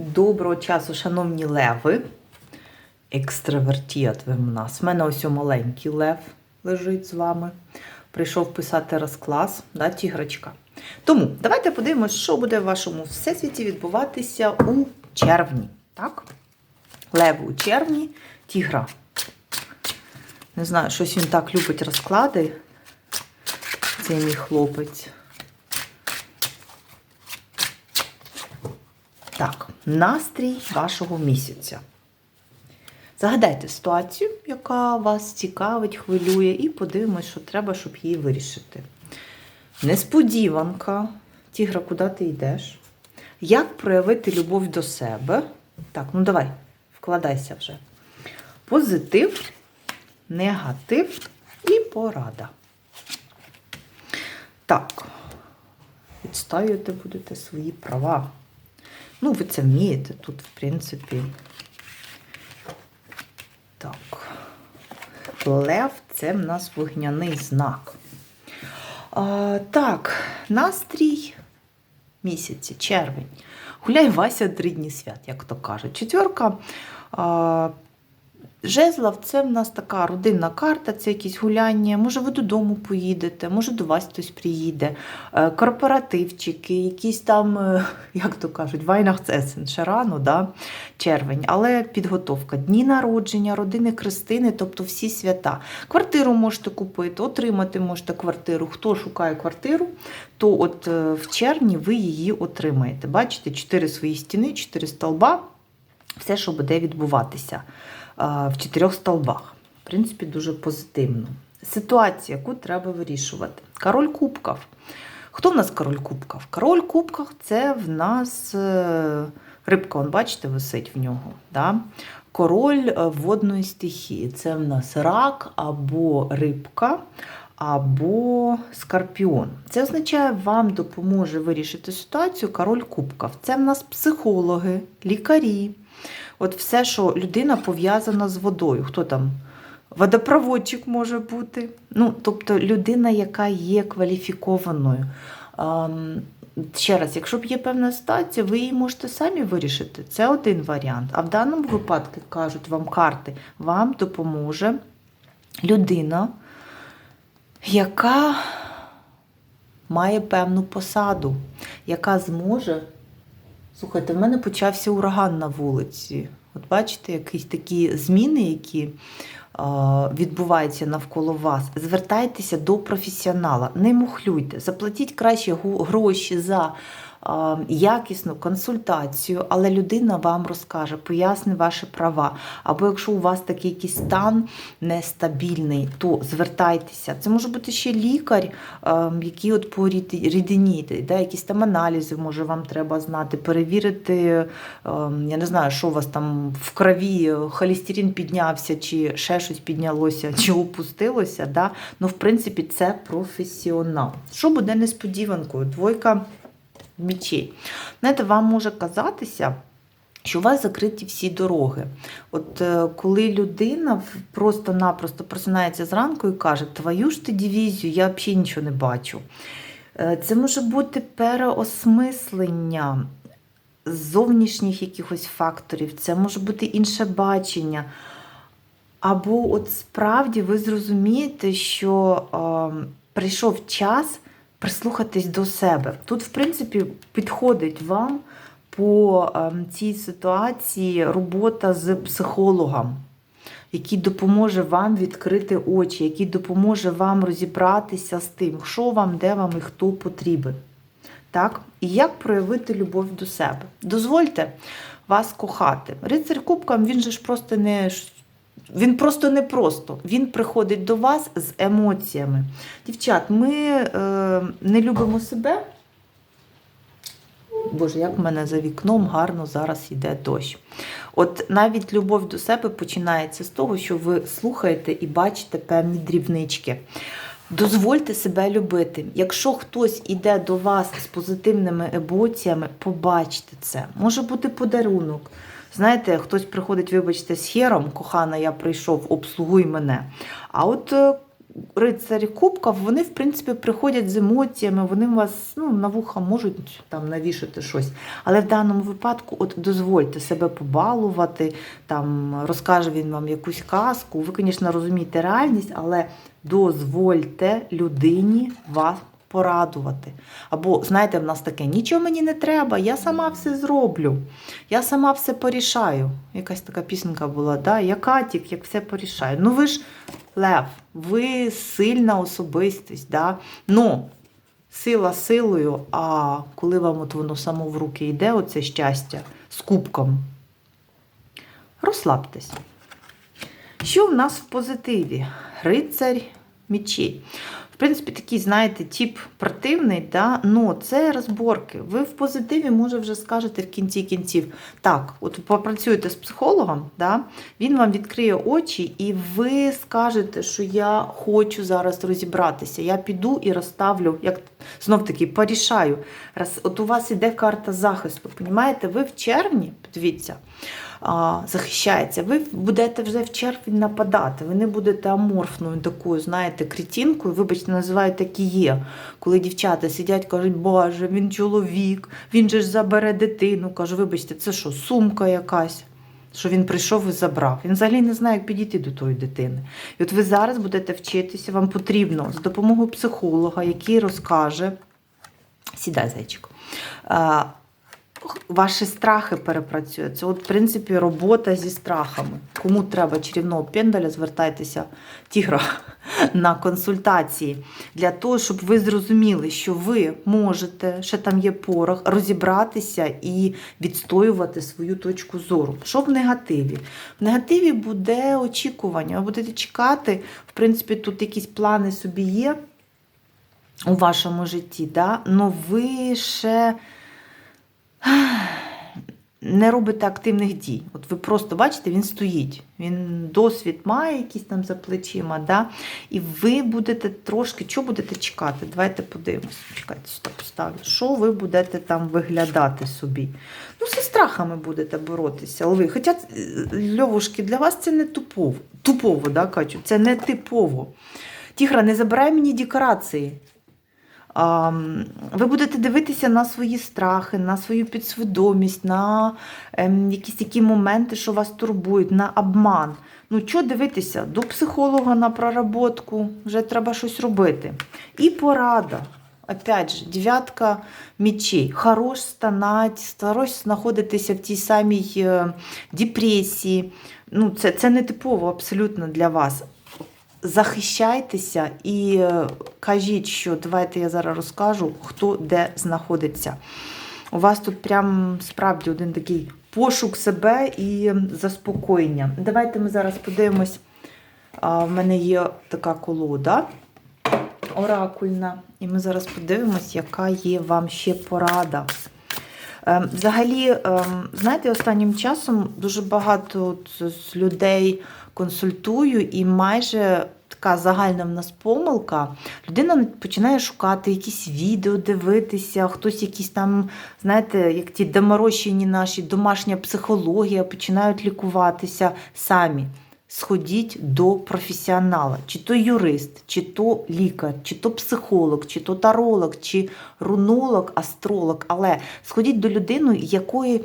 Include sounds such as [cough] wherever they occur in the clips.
Доброго часу, шановні леви. Екстравертіат ви в нас. У мене ось маленький лев лежить з вами. Прийшов писати розклас, да, тігрочка. Тому давайте подивимось, що буде в вашому всесвіті відбуватися у червні. Так? Леви у червні, тігра. Не знаю, щось він так любить розклади. Цей мій хлопець. Так, настрій вашого місяця. Загадайте ситуацію, яка вас цікавить, хвилює, і подивимось, що треба, щоб її вирішити. Несподіванка. Тігра, куди ти йдеш? Як проявити любов до себе? Так, ну давай, вкладайся вже. Позитив, негатив і порада. Так, відстоювати будете свої права. Ну, ви це вмієте тут, в принципі. Так. Лев це в нас вогняний знак. А, так, настрій місяці, червень. Гуляй Вася три дні свят, як то кажуть. Четверка. Жезлов це в нас така родинна карта, це якісь гуляння. Може, ви додому поїдете, може до вас хтось приїде, Е, корпоративчики, якісь там, е, [laughs] як то кажуть, Вайнахцесен, ще рано, да? червень, але підготовка. Дні народження, родини Христини, тобто всі свята. Квартиру можете купити, отримати можете квартиру. Хто шукає квартиру, то от е, в червні ви її отримаєте. Бачите, чотири свої стіни, чотири столба, все, що буде відбуватися в чотирьох столбах. В принципі, дуже позитивно. Ситуація, яку треба вирішувати. Король кубків. Хто в нас король кубків? Король кубків це в нас е, рибка, он, бачите, висить в нього. Да? Король е, водної стихії. Це в нас рак або рибка. Або скорпіон. Це означає, вам допоможе вирішити ситуацію король кубків. Це в нас психологи, лікарі, От все, що людина пов'язана з водою. Хто там? Водопроводчик може бути. Ну, Тобто людина, яка є кваліфікованою. Ще раз, якщо б є певна ситуація, ви її можете самі вирішити. Це один варіант. А в даному випадку кажуть вам карти, вам допоможе людина, яка має певну посаду, яка зможе Слухайте, в мене почався ураган на вулиці. От бачите, якісь такі зміни, які відбуваються навколо вас. Звертайтеся до професіонала, не мухлюйте, заплатіть краще гроші за якісну консультацію, але людина вам розкаже, поясни ваші права. Або якщо у вас такий якийсь стан нестабільний, то звертайтеся. Це може бути ще лікар, який от по рідині, да, якісь там аналізи, може вам треба знати, перевірити, я не знаю, що у вас там в крові, холестерин піднявся, чи ще щось піднялося, чи опустилося. Да? Ну, в принципі, це професіонал. Що буде несподіванкою? Двойка мічей. Знаєте, вам може казатися, що у вас закриті всі дороги. От е, коли людина просто-напросто просинається зранку і каже, твою ж ти дивізію, я взагалі нічого не бачу. Е, це може бути переосмислення зовнішніх якихось факторів, це може бути інше бачення. Або от справді ви зрозумієте, що е, прийшов час прислухатись до себе. Тут, в принципі, підходить вам по ем, цій ситуації робота з психологом, який допоможе вам відкрити очі, який допоможе вам розібратися з тим, що вам, де вам і хто потрібен. Так? І як проявити любов до себе. Дозвольте вас кохати. Рицарь Кубкам, він же ж просто не він просто не просто. Він приходить до вас з емоціями. Дівчат, ми е, не любимо себе. Боже, як в мене за вікном гарно зараз йде дощ. От навіть любов до себе починається з того, що ви слухаєте і бачите певні дрібнички. Дозвольте себе любити. Якщо хтось іде до вас з позитивними емоціями, побачте це. Може бути подарунок. Знаєте, хтось приходить, вибачте, з хером, кохана, я прийшов, обслугуй мене. А от е, рицарі кубків, вони, в принципі, приходять з емоціями, вони вас ну, на вуха можуть там навішати щось. Але в даному випадку, от дозвольте себе побалувати, там розкаже він вам якусь казку. Ви, звісно, розумієте реальність, але дозвольте людині вас порадувати. Або, знаєте, в нас таке, нічого мені не треба, я сама все зроблю, я сама все порішаю. Якась така пісенька була, да? я Катік, як все порішаю. Ну ви ж Лев, ви сильна особистість, да? ну, сила силою, а коли вам от воно само в руки йде, оце щастя з кубком, розслабтесь. Що в нас в позитиві? Рицарь мечей. Принципі, такий, знаєте, тип противний, да? но це розборки. Ви в позитиві, може, вже скажете в кінці кінців. Так, от попрацюєте з психологом, да? він вам відкриє очі, і ви скажете, що я хочу зараз розібратися. Я піду і розставлю, як знов таки порішаю. Раз, от у вас іде карта захисту. Понімаєте, ви в червні, подивіться, захищається, ви будете вже в червні нападати. Ви не будете аморфною такою, знаєте, крітінкою, вибачте, називають так і є. Коли дівчата сидять, кажуть, боже, він чоловік, він же ж забере дитину. Кажу, вибачте, це що, сумка якась? Що він прийшов і забрав. Він взагалі не знає, як підійти до тої дитини. І от ви зараз будете вчитися, вам потрібно з допомогою психолога, який розкаже. Сідай, зайчик. Ваші страхи перепрацює. Це, от, в принципі, робота зі страхами. Кому треба чарівного пендаля, звертайтеся тігра [laughs] на консультації для того, щоб ви зрозуміли, що ви можете, ще там є порох, розібратися і відстоювати свою точку зору. Що в негативі? В негативі буде очікування. Ви будете чекати, в принципі, тут якісь плани собі є у вашому житті, да? але ви ще не робите активних дій. От ви просто бачите, він стоїть. Він досвід має якийсь там за плечима, да? і ви будете трошки, що будете чекати? Давайте подивимось. Чекайте, сюди поставлю. Що ви будете там виглядати собі? Ну, зі страхами будете боротися. лви. Хоча, е, Льовушки, для вас це не тупово. Тупово, да, Катю? Це не типово. Тігра, не забирай мені декорації. Ви будете дивитися на свої страхи, на свою підсвідомість, на ем, якісь такі моменти, що вас турбують, на обман. Ну, що дивитися? До психолога на проработку, вже треба щось робити. І порада. Опять же, дев'ятка мечей. Хорош станать, хорош знаходитися в тій самій е, депресії. Ну, Це це не типово абсолютно для вас захищайтеся і е, кажіть, що давайте я зараз розкажу, хто де знаходиться. У вас тут прям справді один такий пошук себе і заспокоєння. Давайте ми зараз подивимось. У мене є така колода оракульна, і ми зараз подивимось, яка є вам ще порада. Ем, взагалі, ем, знаєте, останнім часом дуже багато з людей консультую, і майже така загальна в нас помилка. Людина починає шукати якісь відео, дивитися, хтось якісь там, знаєте, як ті доморощені наші, домашня психологія, починають лікуватися самі. Сходіть до професіонала, чи то юрист, чи то лікар, чи то психолог, чи то таролог, чи рунолог, астролог. Але сходіть до людини, якої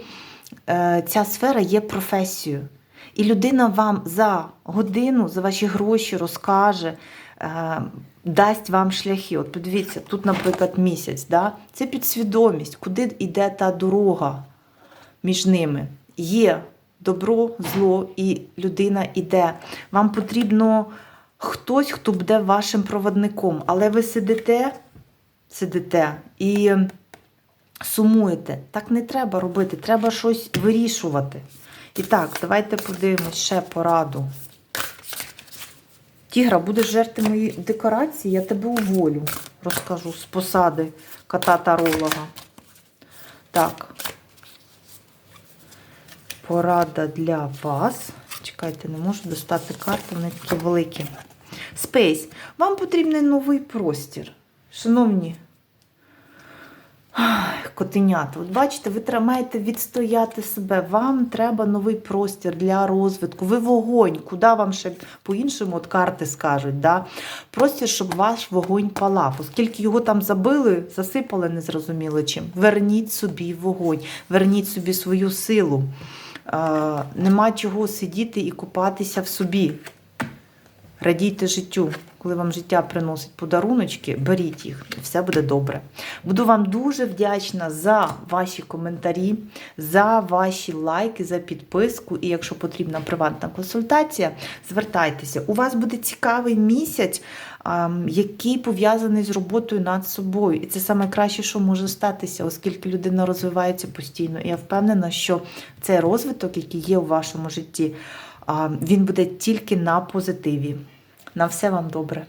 е, ця сфера є професією. І людина вам за годину, за ваші гроші розкаже, е, дасть вам шляхи. От подивіться, тут, наприклад, місяць. Да? Це підсвідомість, куди йде та дорога між ними. Є добро, зло, і людина йде. Вам потрібно хтось, хто буде вашим проводником. Але ви сидите, сидите і сумуєте. Так не треба робити, треба щось вирішувати. І так, давайте подивимось ще пораду. Тігра, будеш жерти мої декорації, я тебе уволю, розкажу з посади кота-таролога. Так. Порада для вас. Чекайте, не можу достати карти, вони такі великі. Спейс. Вам потрібен новий простір. Шановні котенята. От бачите, ви маєте відстояти себе. Вам треба новий простір для розвитку. Ви вогонь, куди вам ще по-іншому от карти скажуть. Да? Простір, щоб ваш вогонь палав. Оскільки його там забили, засипали незрозуміло чим. Верніть собі вогонь, верніть собі свою силу. Е, нема чого сидіти і купатися в собі. Радійте життю. Коли вам життя приносить подаруночки, беріть їх, і все буде добре. Буду вам дуже вдячна за ваші коментарі, за ваші лайки, за підписку. І якщо потрібна приватна консультація, звертайтеся. У вас буде цікавий місяць, який пов'язаний з роботою над собою. І це найкраще, що може статися, оскільки людина розвивається постійно. І я впевнена, що цей розвиток, який є у вашому житті, він буде тільки на позитиві. На все вам добре.